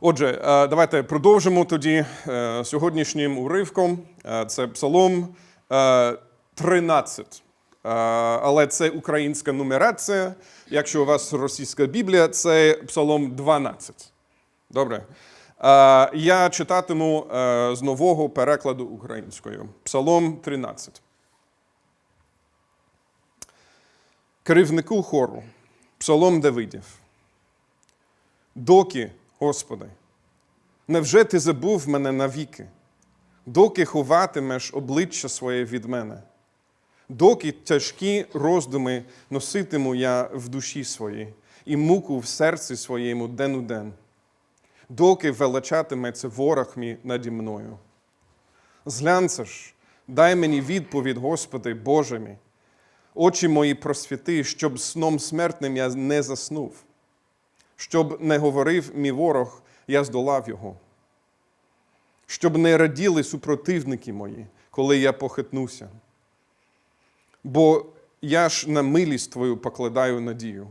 Отже, е, давайте продовжимо тоді е, сьогоднішнім уривком. Е, Це Псалом е, 13. Е, Але це українська нумерація. Якщо у вас російська Біблія, це Псалом 12. Добре. Я читатиму з нового перекладу українською. Псалом 13. Керівнику хору. Псалом Давидів. Доки, Господи, невже ти забув мене навіки? Доки ховатимеш обличчя своє від мене? Доки тяжкі роздуми носитиму я в душі своїй і муку в серці своєму ден у день, доки величатиметься ворог мій наді мною. Зглянься ж, дай мені відповідь, Господи, Боже мій, очі мої просвіти, щоб сном смертним я не заснув щоб не говорив мій ворог, я здолав його. Щоб не раділи супротивники мої, коли я похитнуся. Бо я ж на милість твою покладаю надію.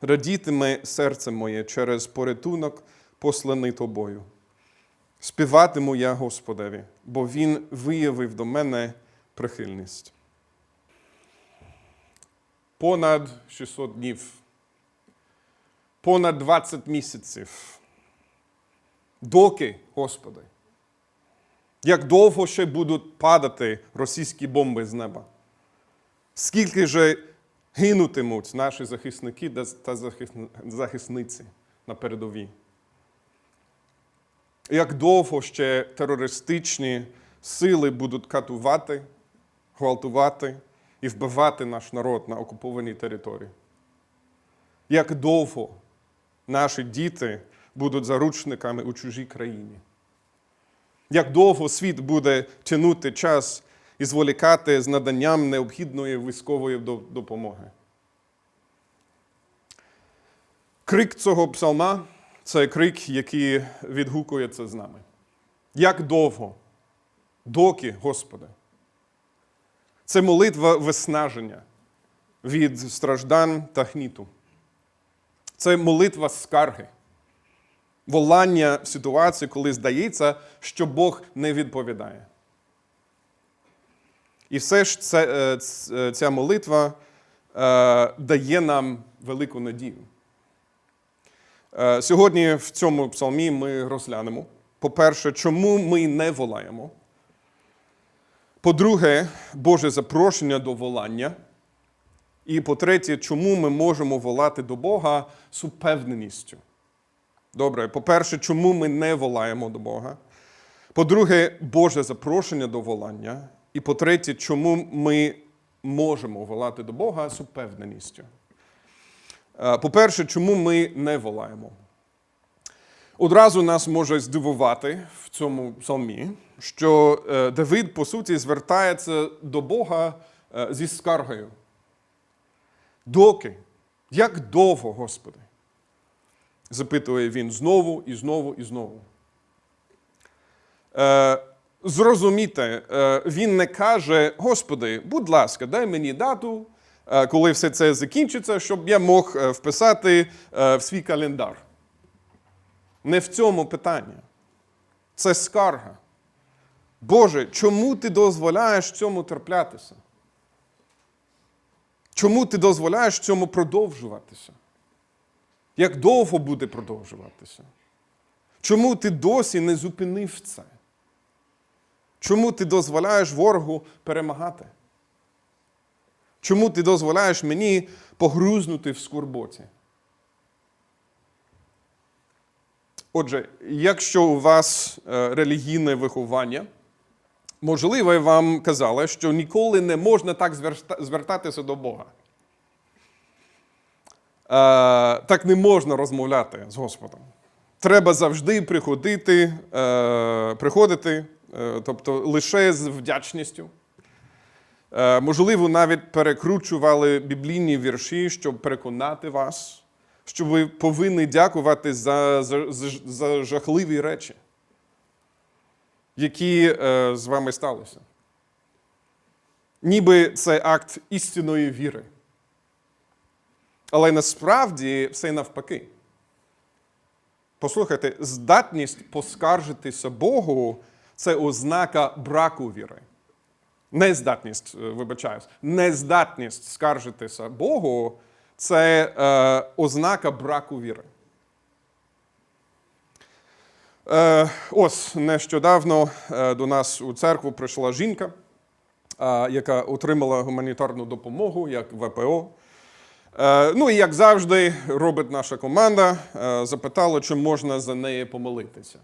Радітиме серце моє через порятунок, посланий тобою. Співатиму я Господеві, бо Він виявив до мене прихильність. Понад 600 днів понад 20 місяців. Доки, Господи, як довго ще будуть падати російські бомби з неба? Скільки же гинутимуть наші захисники та захисниці на передовій? Як довго ще терористичні сили будуть катувати, гвалтувати і вбивати наш народ на окупованій території? Як довго наші діти будуть заручниками у чужій країні. Як довго світ буде тягнути час і зволікати з наданням необхідної військової допомоги? Крик цього псалма це крик, який відгукується з нами. Як довго, доки, Господи? Це молитва виснаження від страждань та гніту. Це молитва скарги, волання в ситуації, коли здається, що Бог не відповідає. І все ж це, ця молитва е, дає нам велику надію. Е, сьогодні в цьому псалмі ми розглянемо, по-перше, чому ми не волаємо. По-друге, Боже запрошення до волання. І по-третє, чому ми можемо волати до Бога з упевненістю? Добре, по-перше, чому ми не волаємо до Бога? По-друге, Боже запрошення до волання. І по-третє, чому ми можемо волати до Бога з упевненістю? Е, по-перше, чому ми не волаємо? Одразу нас може здивувати в цьому псалмі, що е, Давид, по суті, звертається до Бога е, зі скаргою. Доки? Як довго, Господи? запитує він знову і знову і знову. Е, Зрозумійте, е, він не каже, Господи, будь ласка, дай мені дату, е, коли все це закінчиться, щоб я мог е, вписати в свій календар. Не в цьому питання. Це скарга. Боже, чому ти дозволяєш цьому терплятися? Чому ти дозволяєш цьому продовжуватися? Як довго буде продовжуватися? Чому ти досі не зупинив це? Чому ти дозволяєш ворогу перемагати? Чому ти дозволяєш мені погрузнути в скорботі? Отже, якщо у вас е, релігійне виховання, Можливо, вам казали, що ніколи не можна так звертатися до Бога. Е, так не можна розмовляти з Господом. Треба завжди приходити, е, приходити, е, тобто лише з вдячністю. Можливо, навіть перекручували біблійні вірші, щоб переконати вас, що ви повинні дякувати за, за, за жахливі речі які е, з вами сталися. Ніби це акт істинної віри. Але насправді все навпаки. Послухайте, здатність поскаржитися Богу це ознака браку віри. Нездатність, е, вибачаюсь, нездатність скаржитися Богу це е, ознака браку віри. Е, ось нещодавно е, до нас у церкву прийшла жінка, е, яка отримала гуманітарну допомогу як ВПО. Ну і як завжди, робить наша команда, запитала, чи можна за неї помолитися.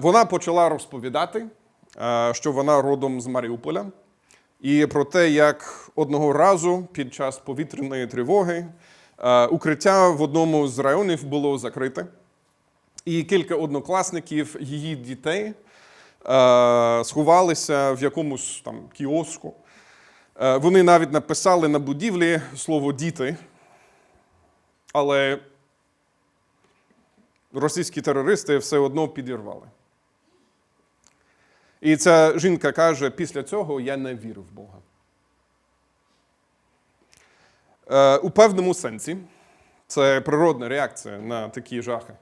Вона почала розповідати, що вона родом з Маріуполя, і про те, як одного разу під час повітряної тривоги укриття в одному з районів було закрите. І кілька однокласників її дітей е, сховалися в якомусь там кіоску. Е, вони навіть написали на будівлі слово діти, але російські терористи все одно підірвали. І ця жінка каже: після цього я не вірю в Бога. Е, у певному сенсі це природна реакція на такі жахи.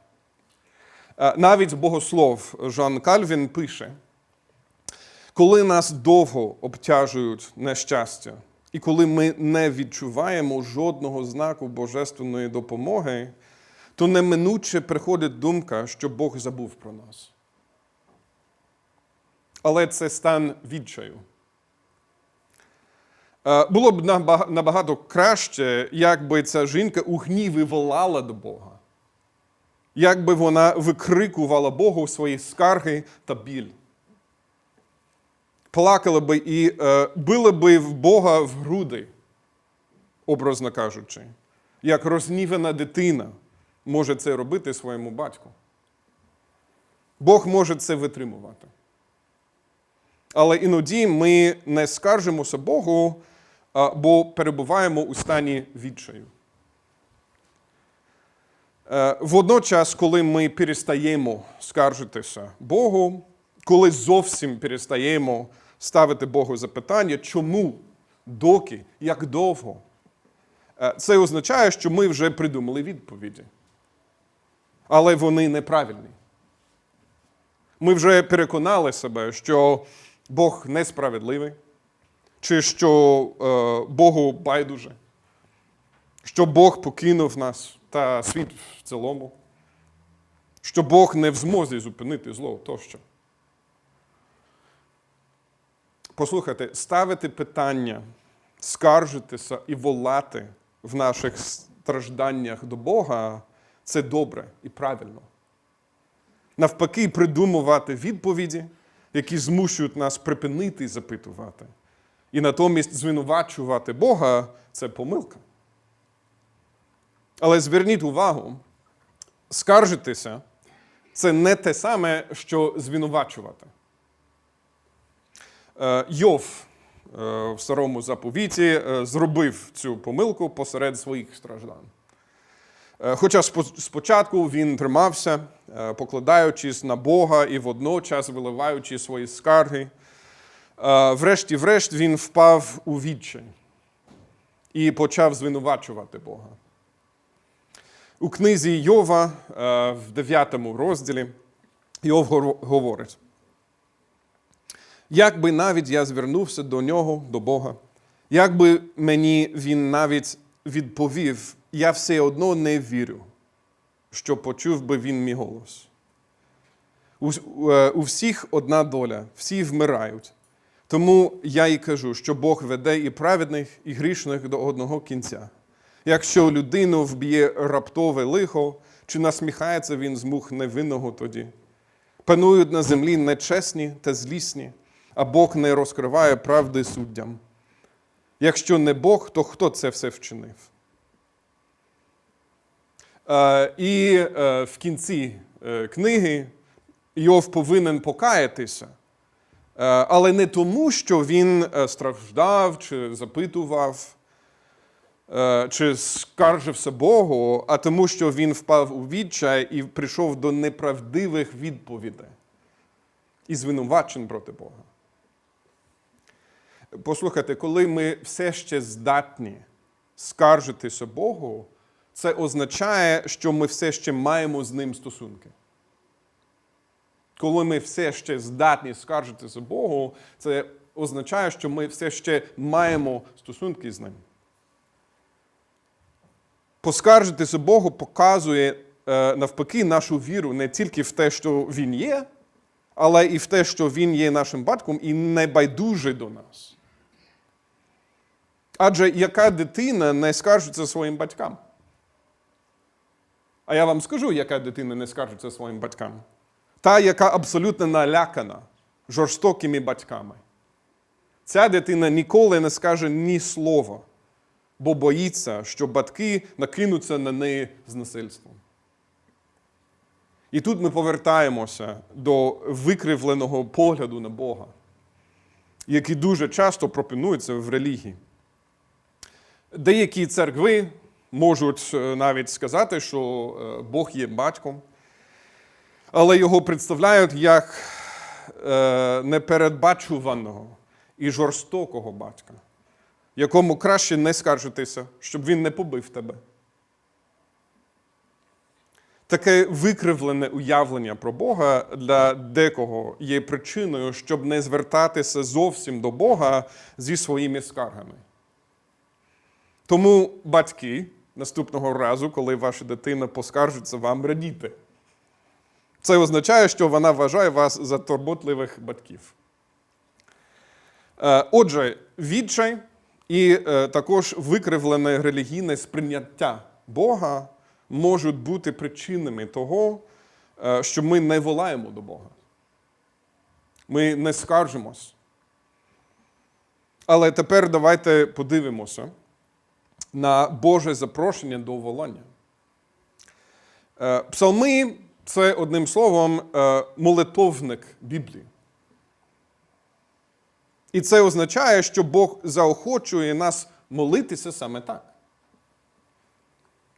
Е, Навіть богослов Жан Кальвін пише: коли нас довго обтяжують нещастя, і коли ми не відчуваємо жодного знаку божественної допомоги, то неминуче приходить думка, що Бог забув про нас. Але це стан відчаю. Е, Було б набагато краще, якби ця жінка у гніві волала до Бога якби вона викрикувала Богу свої скарги та біль. Плакала би і е, била би в Бога в груди, образно кажучи, як рознівана дитина може це робити своєму батьку. Бог може це витримувати. Але іноді ми не скаржимося Богу, бо перебуваємо у стані відчаю. Е, Водночас, коли ми перестаємо скаржитися Богу, коли зовсім перестаємо ставити Богу запитання, чому, доки, як довго, е, це означає, що ми вже придумали відповіді. Але вони неправильні. Ми вже переконали себе, що Бог несправедливий, чи що е, Богу байдуже що Бог покинув нас та світ в цілому, що Бог не в змозі зупинити зло тощо. Послухайте, ставити питання, скаржитися і волати в наших стражданнях до Бога це добре і правильно. Навпаки, придумувати відповіді, які змушують нас припинити запитувати. І натомість звинувачувати Бога це помилка. Але зверніть увагу, скаржитися це не те саме, що звинувачувати. Е, Йов е, в старому заповіті е, зробив цю помилку посеред своїх страждань. Е, Хоча спочатку він тримався, покладаючись на Бога і водночас виливаючи свої скарги, врешті-врешт він впав у відчай і почав звинувачувати Бога. У книзі Йова е, в 9 розділі Йов говорить: якби навіть я звернувся до нього, до Бога, якби мені він навіть відповів, я все одно не вірю, що почув би він мій голос. У, е, всіх одна доля, всі вмирають. Тому я і кажу, що Бог веде і праведних, і грішних до одного кінця. Якщо людину вб'є раптове лихо, чи насміхається він з мух невинного тоді? Панують на землі нечесні та злісні, а Бог не розкриває правди суддям. Якщо не Бог, то хто це все вчинив? Е, і е, в кінці е, книги Йов повинен покаятися, але не тому, що він страждав чи запитував, чи скаржився Богу, а тому, що він впав у відчай і прийшов до неправдивих відповідей і звинувачень проти Бога. Послухайте, коли ми все ще здатні скаржитися Богу, це означає, що ми все ще маємо з ним стосунки. Коли ми все ще здатні скаржитися Богу, це означає, що ми все ще маємо стосунки з ним. Поскаржитися Богу показує е, навпаки нашу віру не тільки в те, що Він є, але і в те, що Він є нашим батьком і не байдужий до нас. Адже яка дитина не скаржиться своїм батькам? А я вам скажу, яка дитина не скаржиться своїм батькам. Та, яка абсолютно налякана жорстокими батьками. Ця дитина ніколи не скаже ні слова, бо боїться, що батьки накинуться на неї з насильством. І тут ми повертаємося до викривленого погляду на Бога, який дуже часто пропонується в релігії. Деякі церкви можуть е, навіть сказати, що е, Бог є батьком, але його представляють як е, непередбачуваного і жорстокого батька, якому краще не скаржитися, щоб він не побив тебе. Таке викривлене уявлення про Бога для декого є причиною, щоб не звертатися зовсім до Бога зі своїми скаргами. Тому батьки наступного разу, коли ваша дитина поскаржиться вам, радіти. Це означає, що вона вважає вас за турботливих батьків. Е, Отже, відчай і е, також викривлене релігійне сприйняття Бога можуть бути причинами того, е, що ми не волаємо до Бога. Ми не скаржимось. Але тепер давайте подивимося на Боже запрошення до волання. Е, Псалми це одним словом молитовник Біблії. І це означає, що Бог заохочує нас молитися саме так.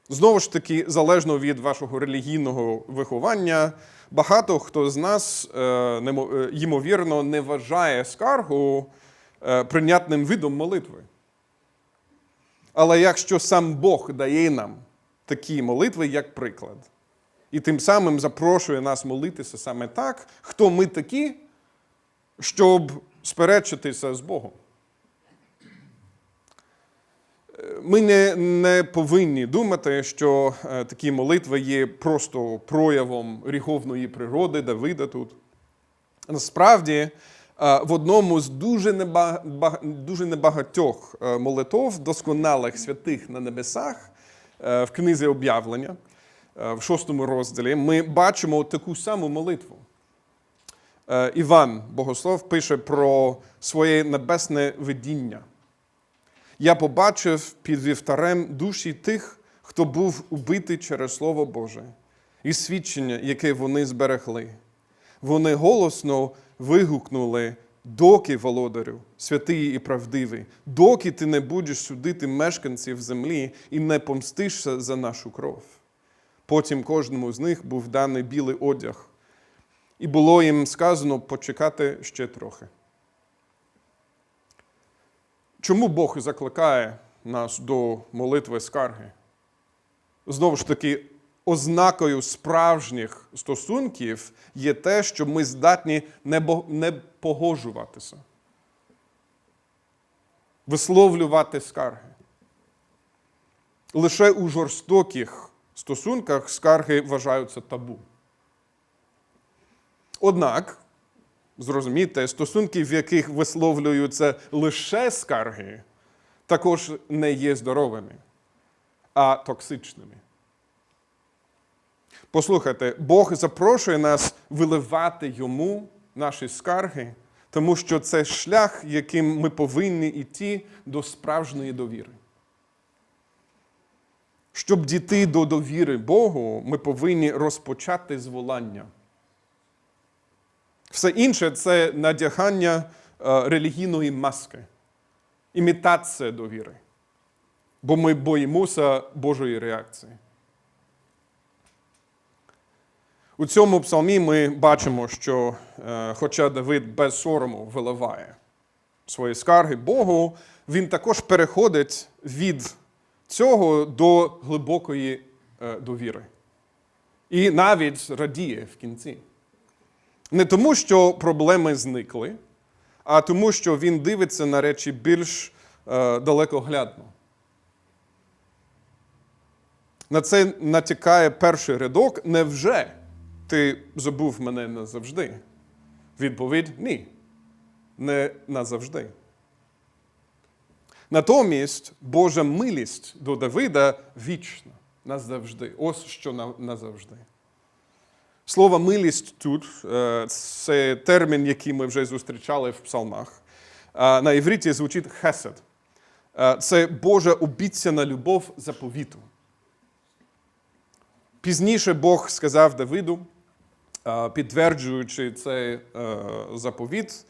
Знову ж таки, залежно від вашого релігійного виховання, багато хто з нас, е, е, ймовірно, не вважає скаргу е, прийнятним видом молитви. Але якщо сам Бог дає нам такі молитви, як приклад, і тим самим запрошує нас молитися саме так, хто ми такі, щоб сперечитися з Богом. Ми не, не повинні думати, що е, такі молитви є просто проявом гріховної природи Давида тут. Насправді, е, в одному з дуже, дуже небагатьох е, молитов досконалих святих на небесах в книзі об'явлення, в шостому розділі, ми бачимо таку саму молитву. Е, Іван Богослов пише про своє небесне видіння. Я побачив під вівтарем душі тих, хто був убитий через Слово Боже, і свідчення, яке вони зберегли. Вони голосно вигукнули, доки, володарю, святий і правдивий, доки ти не будеш судити мешканців землі і не помстишся за нашу кров. Потім кожному з них був даний білий одяг, і було їм сказано почекати ще трохи. Чому Бог закликає нас до молитви скарги? Знову ж таки, ознакою справжніх стосунків є те, що ми здатні не, погоджуватися, висловлювати скарги. Лише у жорстоких стосунках скарги вважаються табу. Однак, зрозумійте, стосунки, в яких висловлюються лише скарги, також не є здоровими, а токсичними. Послухайте, Бог запрошує нас виливати йому наші скарги, тому що це шлях, яким ми повинні йти до справжньої довіри. Щоб дійти до довіри Богу, ми повинні розпочати з волання. Все інше це надягання е, релігійної маски, імітація довіри. Бо ми боїмося Божої реакції. У цьому псалмі ми бачимо, що е, хоча Давид без сорому виливає свої скарги Богу, він також переходить від цього до глибокої е, довіри. І навіть радіє в кінці. Не тому, що проблеми зникли, а тому, що він дивиться на речі більш е, далекоглядно. На це натякає перший рядок. Невже ти забув мене назавжди? Відповідь ні. Не назавжди. Натомість Божа милість до Давида вічна назавжди. Ось що на- назавжди. Слово милість тут е, це термін, який ми вже зустрічали в псалмах. Е, На івриті звучить хесед. Е, Це Божа обіцяна любов заповіту. Пізніше Бог сказав Давиду, підтверджуючи цей заповіт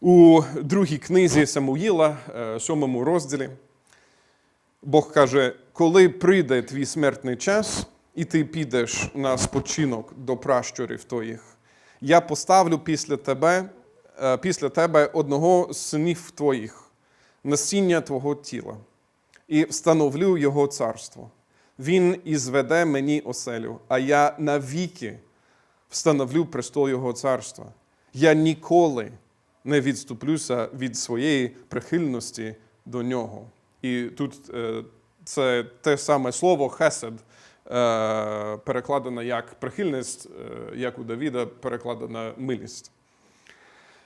у другій книзі Самуїла, сьомому розділі. Бог каже: коли прийде твій смертний час, і ти підеш на спочинок до пращурів твоїх, я поставлю після тебе, е, після тебе одного з синів твоїх, насіння твого тіла, і встановлю його царство. Він і зведе мені оселю, а я навіки встановлю престол його царства. Я ніколи не відступлюся від своєї прихильності до нього. І тут е, це те саме слово хесед, е, перекладено як прихильність, е, як у Давіда перекладена милість.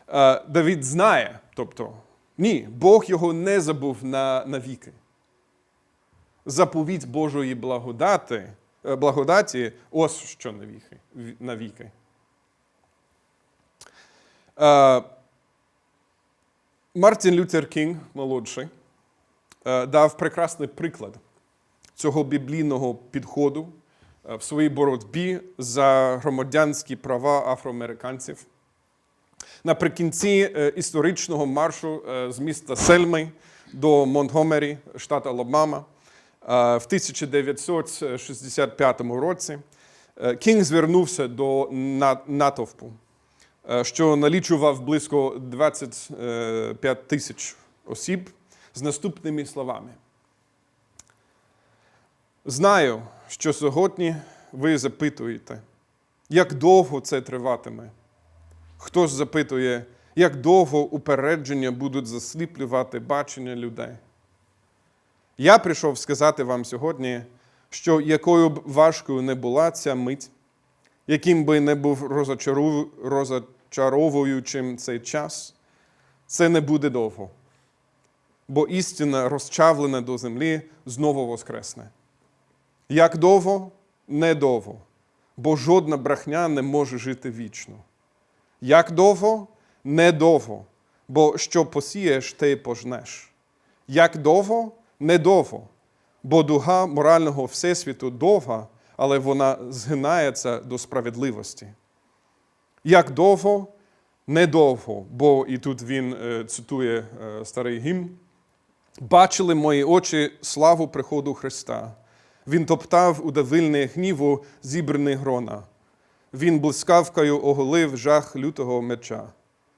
Е, Давід знає, тобто, ні, Бог його не забув на, навіки. Заповідь Божої благодати, благодаті ось що навіки. навіки. Мартін Лютер Кінг, молодший, дав прекрасний приклад цього біблійного підходу е, в своїй боротьбі за громадянські права афроамериканців. Наприкінці е, історичного маршу е, з міста Сельми до Монтгомері, штат Алабама, в 1965 році Кінг звернувся до натовпу, що налічував близько 25 тисяч осіб з наступними словами. Знаю, що сьогодні ви запитуєте, як довго це триватиме. Хтось запитує, як довго упередження будуть засліплювати бачення людей. Я прийшов сказати вам сьогодні, що якою б важкою не була ця мить, яким би не був розочаров- розочаровуючим цей час, це не буде довго. Бо істина, розчавлена до землі, знову воскресне. Як довго? Недовго, бо жодна брехня не може жити вічно. Як довго? Недовго, бо що посієш, те й пожнеш. Як довго? Недовго, бо дуга морального всесвіту довга, але вона згинається до справедливості. Як довго? Недовго, бо і тут він е, цитує е, старий гімн. Бачили мої очі славу приходу Христа. Він топтав у давильне гніву зібрані грона. Він блискавкою оголив жах лютого меча.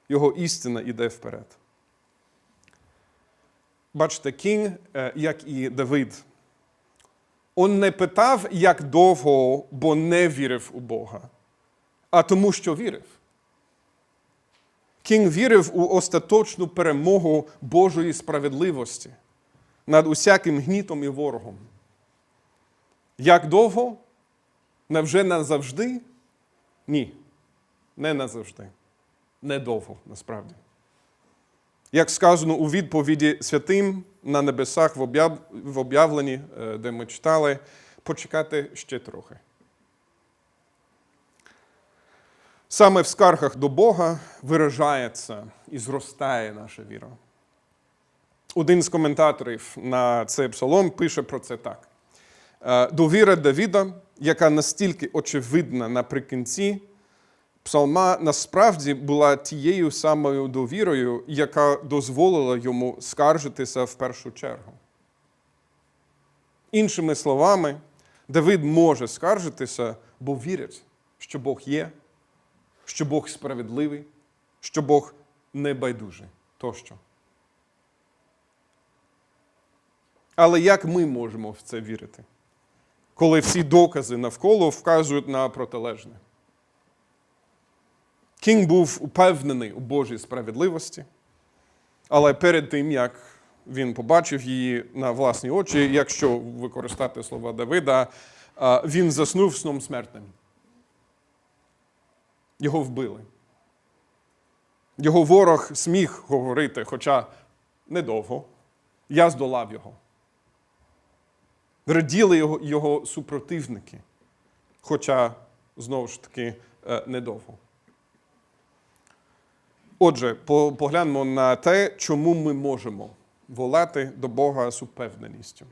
Його істина іде вперед. Бачите, кінь, е, як і Давид, он не питав, як довго, бо не вірив у Бога, а тому, що вірив. Кінь вірив у остаточну перемогу Божої справедливості над усяким гнітом і ворогом. Як довго? Невже назавжди? Ні, не назавжди. Недовго, насправді. Як сказано у відповіді святим на небесах в об'явленні, е, де ми читали, почекати ще трохи. Саме в скаргах до Бога виражається і зростає наша віра. Один з коментаторів на цей псалом пише про це так: довіра Давіда, яка настільки очевидна наприкінці, псалма насправді була тією самою довірою, яка дозволила йому скаржитися в першу чергу. Іншими словами, Давид може скаржитися, бо вірить, що Бог є, що Бог справедливий, що Бог небайдужий тощо. Але як ми можемо в це вірити, коли всі докази навколо вказують на протилежне? Кінг був упевнений у Божій справедливості, але перед тим, як він побачив її на власні очі, якщо використати слова Давида, він заснув сном смертним. Його вбили. Його ворог сміх говорити, хоча недовго. Я здолав його. Раділи його, його супротивники, хоча, знову ж таки, е, недовго. Отже, по- погляньмо на те, чому ми можемо волати до Бога з упевненістю.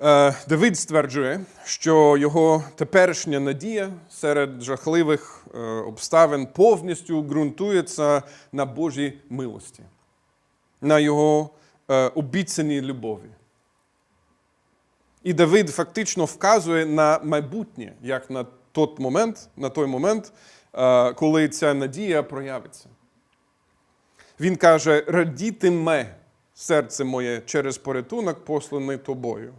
Е, Давид стверджує, що його теперішня надія серед жахливих е, обставин повністю ґрунтується на Божій милості, на його обіцяній любові. І Давид фактично вказує на майбутнє, як на той момент, на той момент, е, коли ця надія проявиться. Він каже: радітиме серце моє через порятунок, посланий тобою.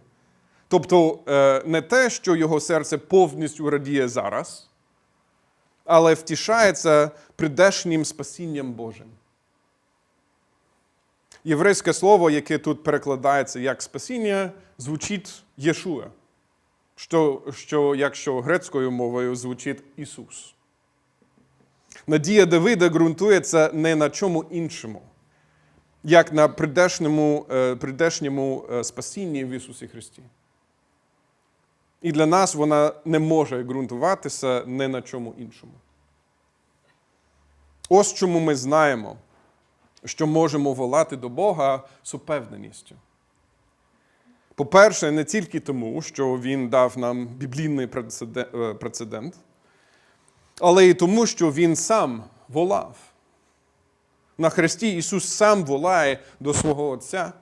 Тобто е, не те, що його серце повністю радіє зараз, але втішається придешнім спасінням Божим. Єврейське слово, яке тут перекладається як спасіння, звучить Єшуа, що, що якщо грецькою мовою звучить Ісус. Надія Давида ґрунтується не на чому іншому, як на придешньому, е, придешньому е, спасінні в Ісусі Христі. І для нас вона не може ґрунтуватися не на чому іншому. Ось чому ми знаємо, що можемо волати до Бога з упевненістю. По-перше, не тільки тому, що Він дав нам біблійний е, прецедент, але й тому, що Він сам волав. На Христі Ісус сам волає до свого Отця.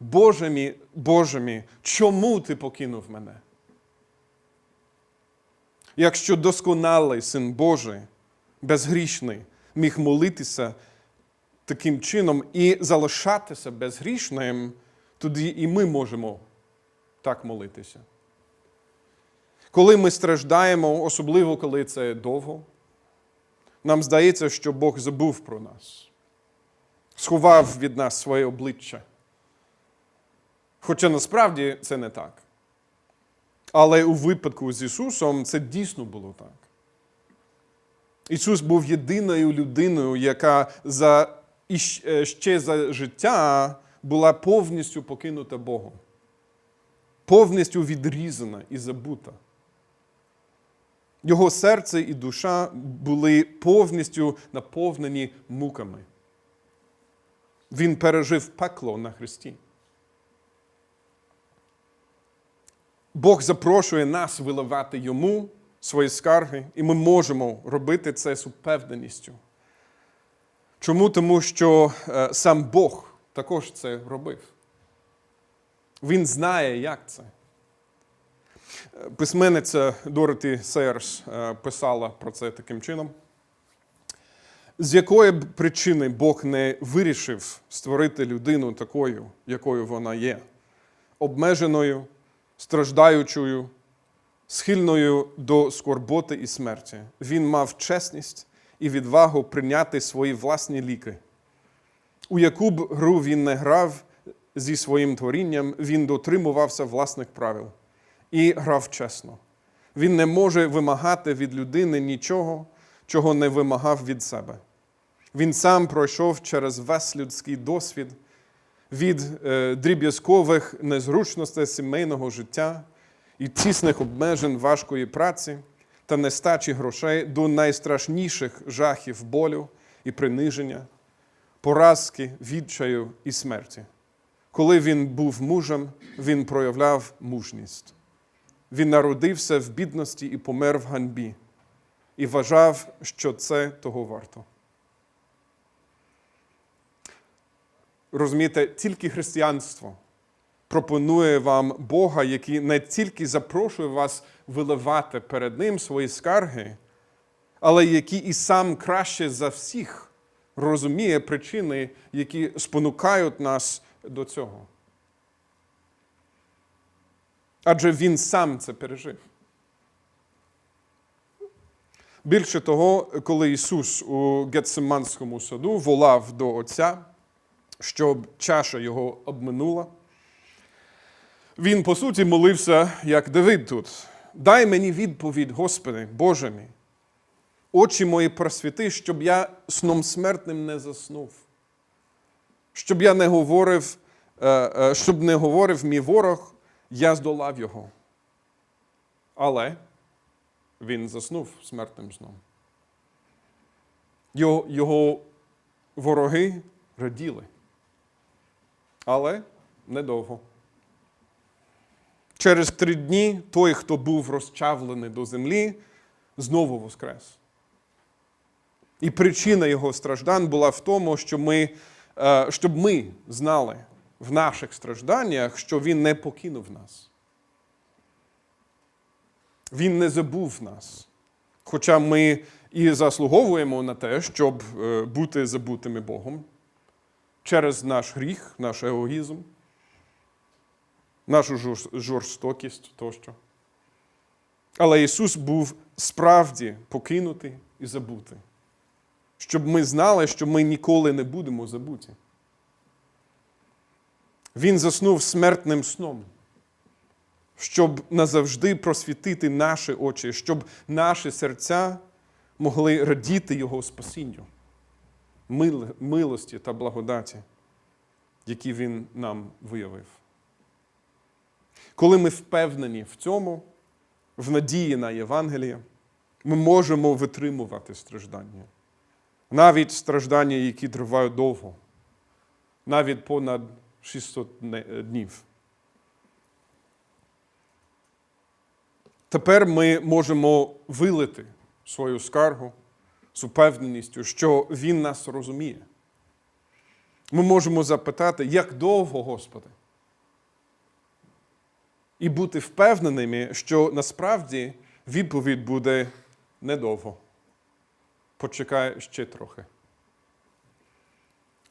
Боже мій, Боже мій, чому ти покинув мене? Якщо досконалий Син Божий, безгрішний, міг молитися таким чином і залишатися безгрішним, тоді і ми можемо так молитися. Коли ми страждаємо, особливо коли це довго, нам здається, що Бог забув про нас, сховав від нас своє обличчя. Хоча насправді це не так. Але у випадку з Ісусом це дійсно було так. Ісус був єдиною людиною, яка за, і е, ще за життя була повністю покинута Богом, повністю відрізана і забута. Його серце і душа були повністю наповнені муками. Він пережив пекло на Христі. Бог запрошує нас виливати йому свої скарги, і ми можемо робити це з упевненістю. Чому? Тому що е, сам Бог також це робив. Він знає, як це. Письменниця Дороті Сейерс е, писала про це таким чином. З якої б причини Бог не вирішив створити людину такою, якою вона є, обмеженою, страждаючою, схильною до скорботи і смерті. Він мав чесність і відвагу прийняти свої власні ліки. У яку б гру він не грав зі своїм творінням, він дотримувався власних правил і грав чесно. Він не може вимагати від людини нічого, чого не вимагав від себе. Він сам пройшов через весь людський досвід від е, дріб'язкових незручностей сімейного життя і тісних обмежень важкої праці та нестачі грошей до найстрашніших жахів болю і приниження, поразки, відчаю і смерті. Коли він був мужем, він проявляв мужність. Він народився в бідності і помер в ганьбі, і вважав, що це того варто. Розумієте, тільки християнство пропонує вам Бога, який не тільки запрошує вас виливати перед Ним свої скарги, але який і сам краще за всіх розуміє причини, які спонукають нас до цього. Адже він сам це пережив. Більше того, коли Ісус у Гетсиманському саду волав до Отця, щоб чаша його обминула, він, по суті, молився, як Давид тут. Дай мені відповідь, Господи, Боже мій. Очі мої просвіти, щоб я сном смертним не заснув. Щоб я не говорив, е, е, щоб не говорив мій ворог, я здолав його. Але він заснув смертним сном. Його, його вороги раділи. Але недовго. Через три дні той, хто був розчавлений до землі, знову воскрес. І причина його страждань була в тому, що ми, е, щоб ми знали в наших стражданнях, що Він не покинув нас. Він не забув нас. Хоча ми і заслуговуємо на те, щоб е, бути забутими Богом через наш гріх, наш егоїзм, нашу жорстокість тощо. Але Ісус був справді покинутий і забутий, щоб ми знали, що ми ніколи не будемо забуті. Він заснув смертним сном, щоб назавжди просвітити наші очі, щоб наші серця могли радіти Його спасінню, милості та благодаті, які Він нам виявив. Коли ми впевнені в цьому, в надії на Євангеліє, ми можемо витримувати страждання. Навіть страждання, які тривають довго, навіть понад 600 днів. Тепер ми можемо вилити свою скаргу з упевненістю, що Він нас розуміє. Ми можемо запитати, як довго, Господи? І бути впевненими, що насправді відповідь буде недовго. Почекай ще трохи.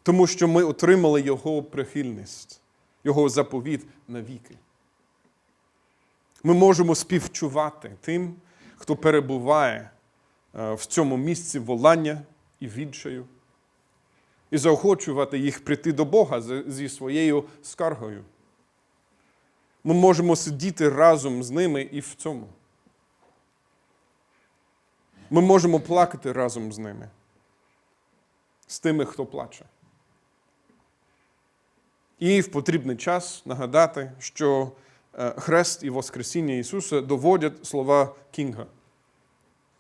Тому що ми отримали Його прихильність, Його заповіт навіки. Ми можемо співчувати тим, хто перебуває е, в цьому місці волання і відчаю, і заохочувати їх прийти до Бога зі своєю скаргою. Ми можемо сидіти разом з ними і в цьому. Ми можемо плакати разом з ними, з тими, хто плаче. І в потрібний час нагадати, що е, хрест і Воскресіння Ісуса доводять слова Кінга.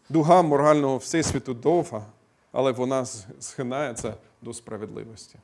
Дуга морального всесвіту довга, але вона схинається до справедливості.